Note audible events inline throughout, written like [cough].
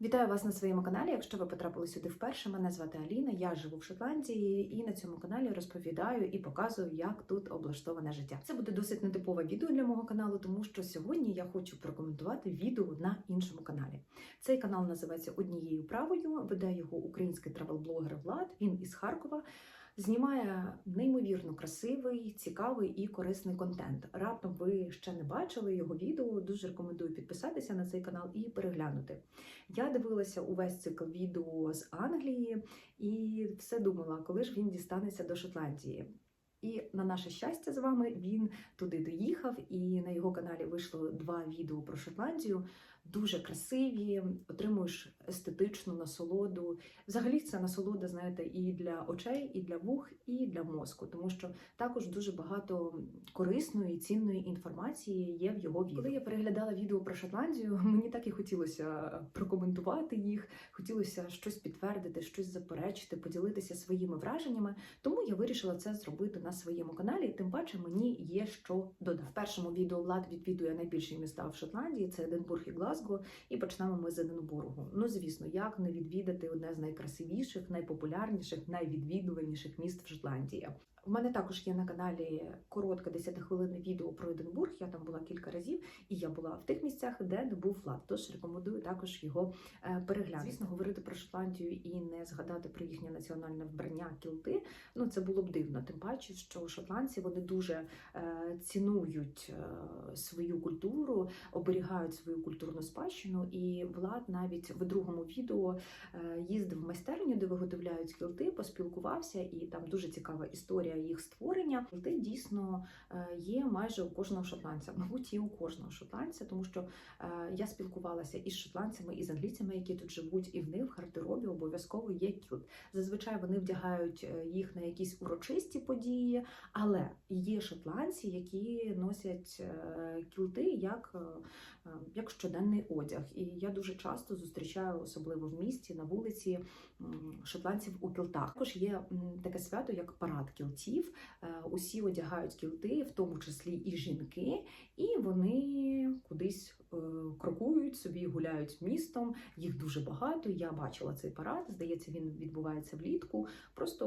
Вітаю вас на своєму каналі. Якщо ви потрапили сюди вперше, мене звати Аліна, я живу в Шотландії і на цьому каналі розповідаю і показую, як тут облаштоване життя. Це буде досить нетипове відео для мого каналу, тому що сьогодні я хочу прокоментувати відео на іншому каналі. Цей канал називається Однією правою. Веде його український травел-блогер Влад. Він із Харкова. Знімає неймовірно красивий, цікавий і корисний контент. Раптом ви ще не бачили його відео. Дуже рекомендую підписатися на цей канал і переглянути. Я дивилася увесь цикл відео з Англії і все думала, коли ж він дістанеться до Шотландії. І на наше щастя з вами він туди доїхав, і на його каналі вийшло два відео про Шотландію. Дуже красиві, отримуєш естетичну насолоду. Взагалі це насолода, знаєте, і для очей, і для вух, і для мозку, тому що також дуже багато корисної і цінної інформації є в його відео. Коли я переглядала відео про Шотландію, [laughs] мені так і хотілося прокоментувати їх, хотілося щось підтвердити, щось заперечити, поділитися своїми враженнями. Тому я вирішила це зробити на своєму каналі. Тим паче мені є що додати. В першому відео Влад відвідує найбільші міста в Шотландії: це Единбург і Глазго. І почнемо ми з Единбургу. Ну звісно, як не відвідати одне з найкрасивіших, найпопулярніших, найвідвідуваніших міст в Шотландії. У мене також є на каналі коротке 10-хвилинне відео про Единбург. Я там була кілька разів, і я була в тих місцях, де не був Влад. Тож рекомендую також його е, переглянути. Звісно, говорити про Шотландію і не згадати про їхнє національне вбрання кілти. Ну це було б дивно. Тим паче, що шотландці вони дуже е, цінують е, свою культуру, оберігають свою культурну спадщину. І Влад навіть в другому відео їздив в майстерню, де виготовляють кілти, поспілкувався, і там дуже цікава історія їх створення. Кілти дійсно е, є майже у кожного шотландця, мабуть, є у кожного шотландця, тому що е, я спілкувалася із шотландцями, і з англійцями, які тут живуть, і в них в гардеробі обов'язково є кілт. Зазвичай вони вдягають е, їх на якісь урочисті події, але є шотландці, які носять кілти як, як щоденний одяг. І я дуже часто зустрічаю, особливо в місті, на вулиці шотландців у кілтах. Також є таке свято, як парад кілтів. Е, Усі одягають кілти, в тому числі і жінки, і вони кудись е, крокують собі, гуляють містом. Їх дуже багато. Я бачила цей парад. Здається, він відбувається влітку. Просто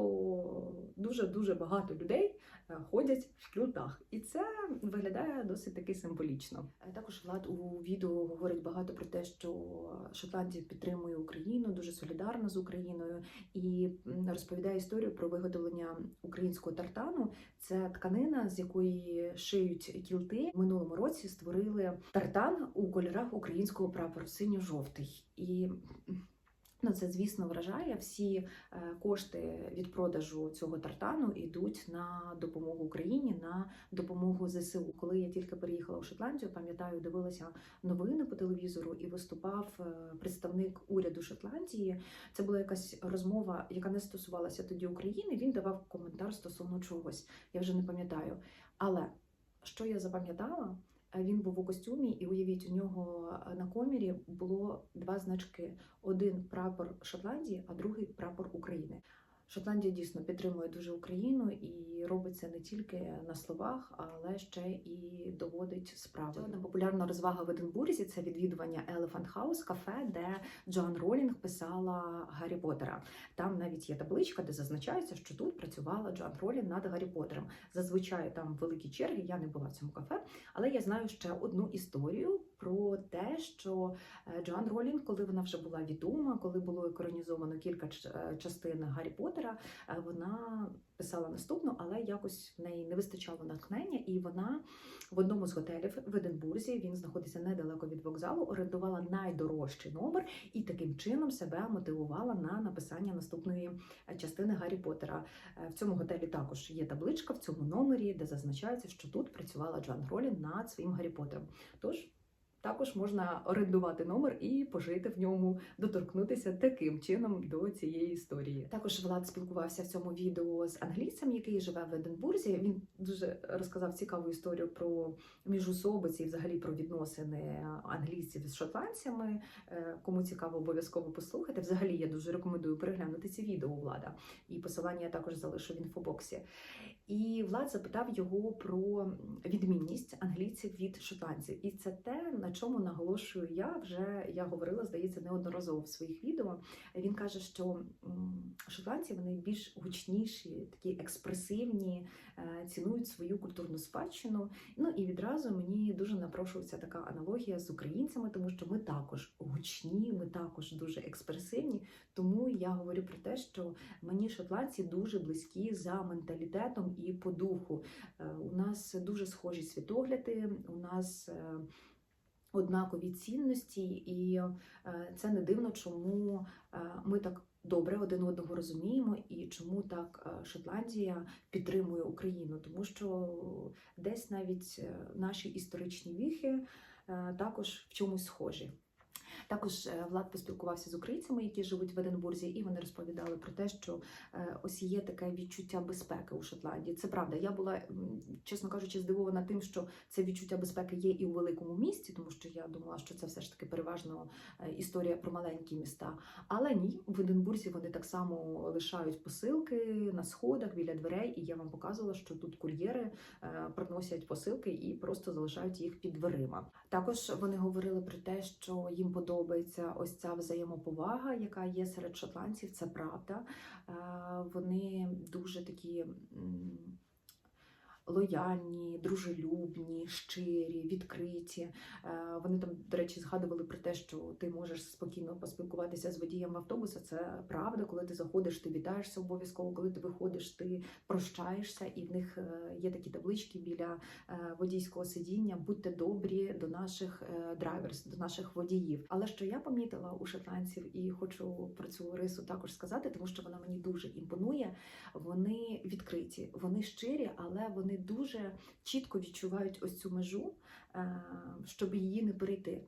дуже дуже багато людей е, ходять в кілтах, і це виглядає досить таки символічно. Е, Також влад у відео говорить багато про те, що Шотландія підтримує Україну, дуже солідарна з Україною, і розповідає історію про виготовлення українського тартану. Це тканина, з якої шиють кілти. В минулому році створили тартан у кольорах українського прапору синьо-жовтий. І Ну, це, звісно, вражає. Всі е, кошти від продажу цього тартану йдуть на допомогу Україні, на допомогу ЗСУ. Коли я тільки переїхала в Шотландію, пам'ятаю, дивилася новини по телевізору і виступав е, представник уряду Шотландії. Це була якась розмова, яка не стосувалася тоді України. Він давав коментар стосовно чогось. Я вже не пам'ятаю. Але що я запам'ятала? Е, Він був у костюмі, і уявіть, у нього е, на комірі було два значки: один прапор Шотландії, а другий прапор України. Шотландія дійсно підтримує дуже Україну і робить це не тільки на словах, але ще і доводить справи. Одна популярна розвага в Единбурзі це відвідування Elephant House, кафе, де Джоан Ролінг писала Гаррі Поттера. Там навіть є табличка, де зазначається, що тут працювала Джоан Ролінг над Гаррі Поттером. Зазвичай там великі черги. Я не була в цьому кафе, але я знаю ще одну історію про те, що е, Джоан Ролінг, коли вона вже була відома, коли було екранізовано кілька е, частин Гаррі Поттера, е, вона писала наступну, але якось в неї не вистачало натхнення, і вона в одному з готелів в Единбурзі, він знаходиться недалеко від вокзалу, орендувала найдорожчий номер і таким чином себе мотивувала на написання наступної е, частини Гаррі Поттера. Е, В цьому готелі також є табличка в цьому номері, де зазначається, що тут працювала Джоан Ролін над своїм Гаррі Поттером. Тож також можна орендувати номер і пожити в ньому, доторкнутися таким чином до цієї історії. Також Влад спілкувався в цьому відео з англійцем, який живе в Единбурзі. Він дуже розказав цікаву історію про міжусобиці і взагалі про відносини англійців з шотландцями. Е, Кому цікаво, обов'язково послухати. Взагалі я дуже рекомендую переглянути ці відео влада. І посилання я також залишу в інфобоксі. І Влад запитав його про відмінність англійців від шотландців. І це те, на чому наголошую я вже я говорила, здається, неодноразово в своїх відео. Він каже, що шотландці вони більш гучніші, такі експресивні, е, цінують свою культурну спадщину. Ну і відразу мені дуже напрошується така аналогія з українцями, тому що ми також гучні, ми також дуже експресивні. Тому я говорю про те, що мені шотландці дуже близькі за менталітетом і по духу. Е, У нас дуже схожі світогляди, у нас е, однакові цінності, і е, це не дивно, чому ми так добре один одного розуміємо, і чому так Шотландія підтримує Україну, тому що десь навіть наші історичні віхи також в чомусь схожі. Також е, Влад поспілкувався з українцями, які живуть в Единбурзі, і вони розповідали про те, що е, ось є таке відчуття безпеки у Шотландії. Це правда. Я була, чесно кажучи, здивована тим, що це відчуття безпеки є і у великому місті, тому що я думала, що це все ж таки переважно е, історія про маленькі міста. Але ні, в Единбурзі вони так само лишають посилки на сходах біля дверей, і я вам показувала, що тут кур'єри приносять посилки і просто залишають їх під дверима. Також вони говорили про те, що їм подобається ось ця взаємоповага, яка є серед шотландців. Це правда. Е, Вони дуже такі. Лояльні, дружелюбні, щирі, відкриті. Е, Вони там, до речі, згадували про те, що ти можеш спокійно поспілкуватися з водієм автобуса. Це правда, коли ти заходиш, ти вітаєшся обов'язково. Коли ти виходиш, ти прощаєшся, і в них е, є такі таблички біля е, водійського сидіння. Будьте добрі до наших драйверс, до наших водіїв. Але що я помітила у шотландців, і хочу про цю рису також сказати, тому що вона мені дуже імпонує. Вони відкриті, вони щирі, але вони дуже чітко відчувають ось цю межу, е, щоб її не перейти.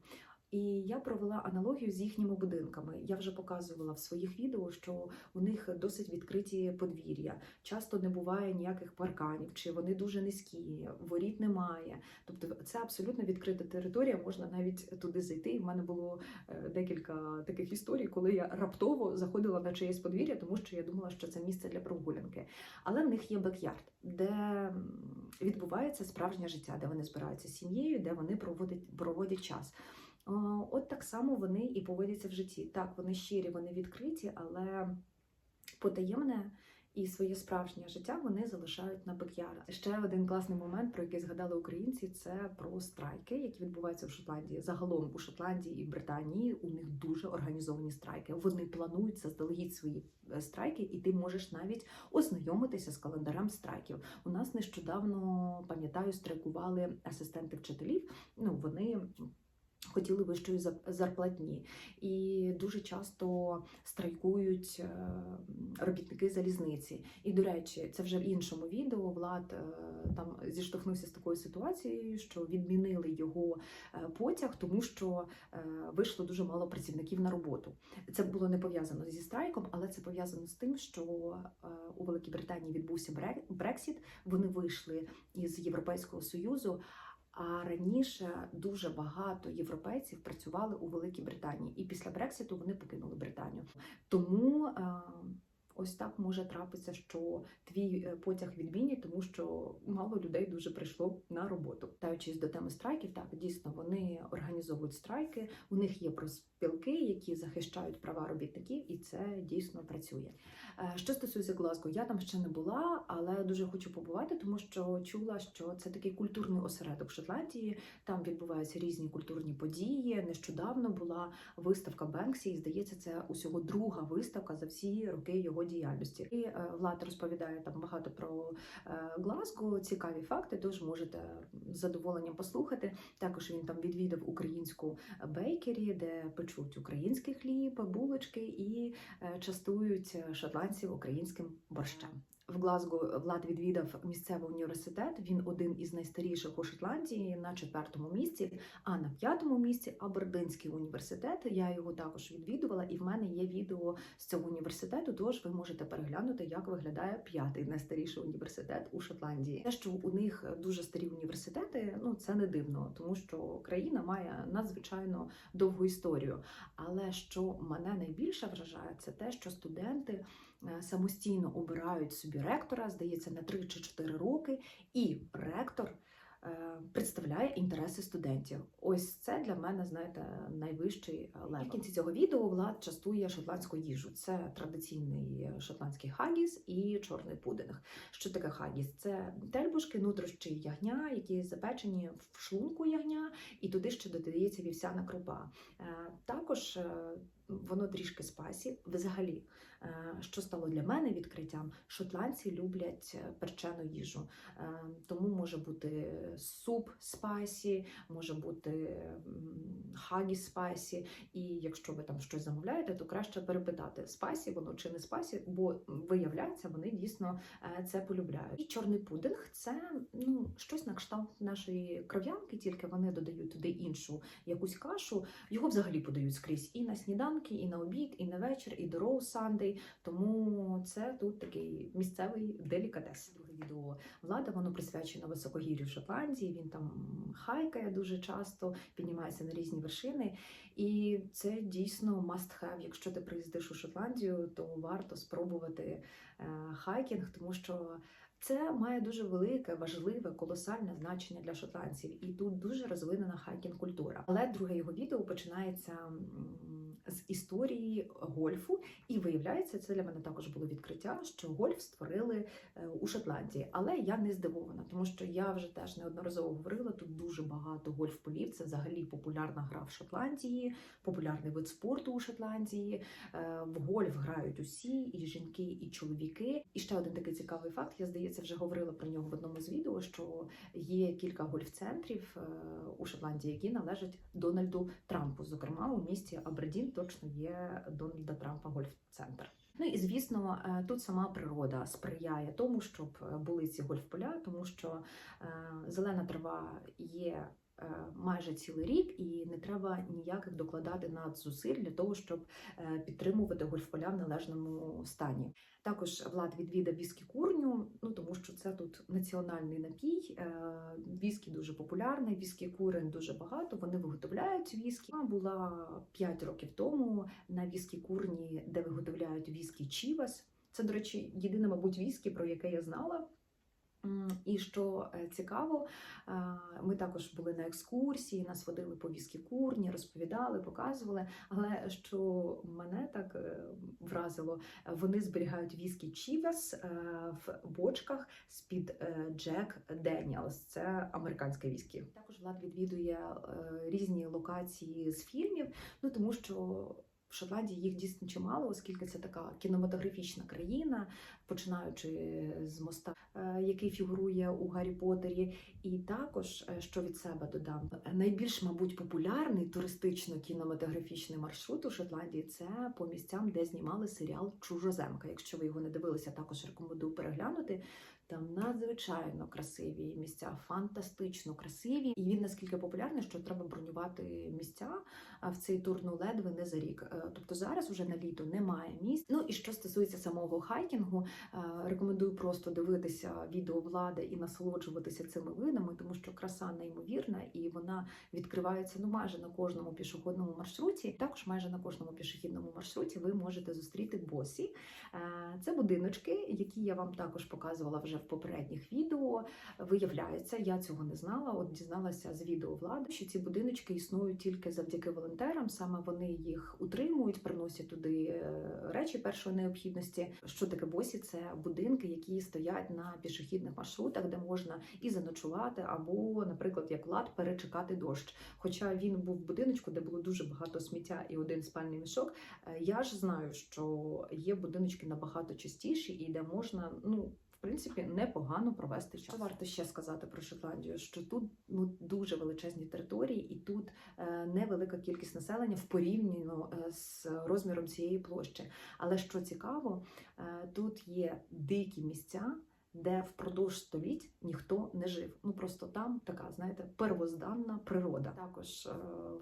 І я провела аналогію з їхніми будинками. Я вже показувала в своїх відео, що у них досить відкриті подвір'я. Часто не буває ніяких парканів, чи вони дуже низькі, воріт немає. Тобто це абсолютно відкрита територія, можна навіть туди зайти. І в мене було е, декілька таких історій, коли я раптово заходила на чиєсь подвір'я, тому що я думала, що це місце для прогулянки. Але в них є бекярд, де відбувається справжнє життя, де вони збираються з сім'єю, де вони проводять, проводять час. От так само вони і поводяться в житті. Так, вони щирі, вони відкриті, але потаємне і своє справжнє життя вони залишають на бекярд. Ще один класний момент, про який згадали українці, це про страйки, які відбуваються в Шотландії. Загалом у Шотландії і Британії у них дуже організовані страйки. Вони планують заздалегідь свої е, страйки, і ти можеш навіть ознайомитися з календарем страйків. У нас нещодавно пам'ятаю, страйкували асистенти вчителів. Ну вони. Хотіли вищої зарплатні, і дуже часто страйкують е, робітники залізниці. І до речі, це вже в іншому відео. Влад е, там зіштовхнувся з такою ситуацією, що відмінили його е, потяг, тому що вийшло дуже мало працівників на роботу. Це було не пов'язано зі страйком, але це пов'язано з тим, що у Великій Британії відбувся Бре- Брексіт. Вони вийшли із Європейського союзу. А раніше дуже багато європейців працювали у Великій Британії, і після Брекситу вони покинули Британію. Тому е, ось так може трапитися, що твій е, потяг відмінять, тому що мало людей дуже прийшло на роботу. Таючись до теми страйків, так дійсно вони організовують страйки. У них є проспілки, які захищають права робітників, і це дійсно працює. Е, Що стосується Глазго, я там ще не була, але дуже хочу побувати, тому що чула, що це такий культурний осередок Шотландії. Там відбуваються різні культурні події. Нещодавно була виставка Бенксі, і здається, це усього друга виставка за всі роки його діяльності. І е, Влад розповідає там багато про е, Глазго, цікаві факти. Тож можете з задоволенням послухати. Також він там відвідав українську бейкері, де печуть український хліб, булочки і е, частують шотландців українським борщем. В Глазго Влад відвідав місцевий університет. Він один із найстаріших у Шотландії на четвертому місці. А на п'ятому місці Абердинський університет. Я його також відвідувала, і в мене є відео з цього університету. Тож ви можете переглянути, як виглядає п'ятий найстаріший університет у Шотландії. Те, що у них дуже старі університети, ну це не дивно, тому що країна має надзвичайно довгу історію. Але що мене найбільше вражає, це те, що студенти самостійно обирають собі ректора, здається, на 3 чи 4 роки, і ректор е, представляє інтереси студентів. Ось це для мене, знаєте, найвищий левел. В кінці цього відео Влад частує шотландську їжу. Це традиційний шотландський хагіс і чорний пудинг. Що таке хагіс? Це тельбушки, нутрощі ягня, які запечені в шлунку ягня, і туди ще додається вівсяна крупа. Е, Також е, воно трішки спасі. Взагалі, е, що стало для мене відкриттям, шотландці люблять е, перчену їжу. Е, Тому може бути суп спайсі, може бути хагіс спайсі. І якщо ви там щось замовляєте, то краще перепитати спайсі воно чи не спайсі, бо виявляється, вони дійсно е, це полюбляють. І чорний пудинг це ну щось на кшталт нашої кров'янки, тільки вони додають туди іншу якусь кашу. Його взагалі подають скрізь і на сніданки, і на обід, і на вечір, і до роу сандей. Тому це тут такий місцевий делікатес. Відео влада воно присвячено високогір'ю Шотландії. Він там хайкає дуже часто, піднімається на різні вершини. І це дійсно must have. Якщо ти приїздиш у Шотландію, то варто спробувати е, хайкінг, тому що. Це має дуже велике, важливе, колосальне значення для шотландців, і тут дуже розвинена хайкінг культура. Але друге його відео починається з історії гольфу, і виявляється, це для мене також було відкриття, що гольф створили е, у Шотландії. Але я не здивована, тому що я вже теж неодноразово говорила. Тут дуже багато гольф-полів. Це взагалі популярна гра в Шотландії, популярний вид спорту у Шотландії. Е, В гольф грають усі, і жінки, і чоловіки. І ще один такий цікавий факт. Я здається, вже говорила про нього в одному з відео. Що є кілька гольф-центрів е, у Шотландії, які належать Дональду Трампу. Зокрема, у місті Абердін точно є Дональда Трампа гольф-центр. Ну і звісно, е, тут сама природа сприяє тому, щоб були ці гольф-поля, тому що е, зелена трава є. Е, Майже цілий рік, і не треба ніяких докладати надзусиль для того, щоб е, підтримувати гольф-поля в належному стані. Також влад відвідав віскі курню, ну тому що це тут національний напій. е, Віскі дуже популярний, віскі курень дуже багато. Вони виготовляють віскі. Була 5 років тому на віскі курні, де виготовляють віскі Чівас. Це, до речі, єдине, мабуть, віскі, про яке я знала. І що е, цікаво, е, ми також були на екскурсії, нас водили по віскі курні, розповідали, показували. Але що мене так е, вразило, вони зберігають віскі Чівес в бочках з-під Джек Деніелс. Це американське віскі. Також влад відвідує різні локації з фільмів, ну тому що. В Шотландії їх дійсно чимало, оскільки це така кінематографічна країна, починаючи з моста, е, який фігурує у Гаррі Поттері. І також, е, що від себе додам, найбільш, мабуть, популярний туристично-кінематографічний маршрут у Шотландії це по місцям, де знімали серіал Чужоземка. Якщо ви його не дивилися, також рекомендую переглянути. Там надзвичайно красиві місця, фантастично красиві. І він наскільки популярний, що треба бронювати місця в цей тур ну ледве не за рік. Е, Тобто зараз уже на літо немає місць. Ну і що стосується самого хайкінгу, е, рекомендую просто дивитися відео влади і насолоджуватися цими видами, тому що краса неймовірна і вона відкривається ну майже на кожному пішохідному маршруті. Також майже на кожному пішохідному маршруті ви можете зустріти босі. Е, Це будиночки, які я вам також показувала вже в попередніх відео. Виявляється, я цього не знала. От дізналася з відео влади, що ці будиночки існують тільки завдяки волонтерам. Саме вони їх утримують, приносять туди е, речі першої необхідності. Що таке босі? Це будинки, які стоять на пішохідних маршрутах, де можна і заночувати, або, наприклад, як влад перечекати дощ. Хоча він був в будиночку, де було дуже багато сміття і один спальний мішок. Е, Я ж знаю, що є будиночки набагато частіші і де можна, ну. Принципі, непогано провести час. Варто ще сказати про Шотландію, що тут ну дуже величезні території, і тут е, невелика кількість населення в порівняно е, з розміром цієї площі. Але що цікаво, е, тут є дикі місця, де впродовж століть ніхто не жив. Ну просто там така, знаєте, первозданна природа. Також е,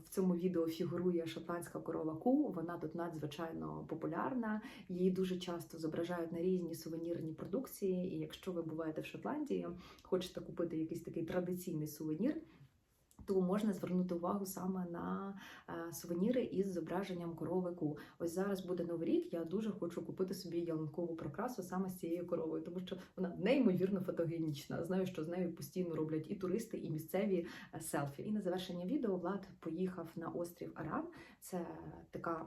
в цьому відео фігурує шотландська корова Ку. Вона тут надзвичайно популярна. Її дуже часто зображають на різні сувенірні продукції. І якщо ви буваєте в Шотландії, хочете купити якийсь такий традиційний сувенір. То можна звернути увагу саме на е, сувеніри із зображенням корови ку. Ось зараз буде новий рік. Я дуже хочу купити собі ялинкову прикрасу саме з цією коровою, тому що вона неймовірно фотогенічна. Знаю, що з нею постійно роблять і туристи, і місцеві е, селфі. І на завершення відео Влад поїхав на острів Аран. Це така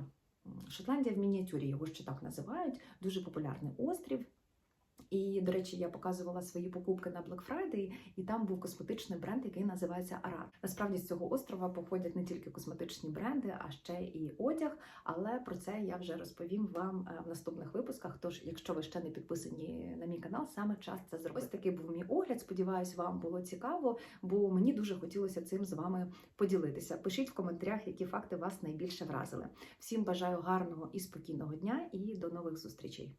Шотландія в мініатюрі, його ще так називають. Дуже популярний острів. І, до речі, я показувала свої покупки на Black Friday, і там був косметичний бренд, який називається Аран. Насправді з цього острова походять не тільки косметичні бренди, а ще і одяг. Але про це я вже розповім вам е, в наступних випусках. Тож, якщо ви ще не підписані на мій канал, саме час це зробити. Ось такий був мій огляд. Сподіваюсь, вам було цікаво, бо мені дуже хотілося цим з вами поділитися. Пишіть в коментарях, які факти вас найбільше вразили. Всім бажаю гарного і спокійного дня, і до нових зустрічей.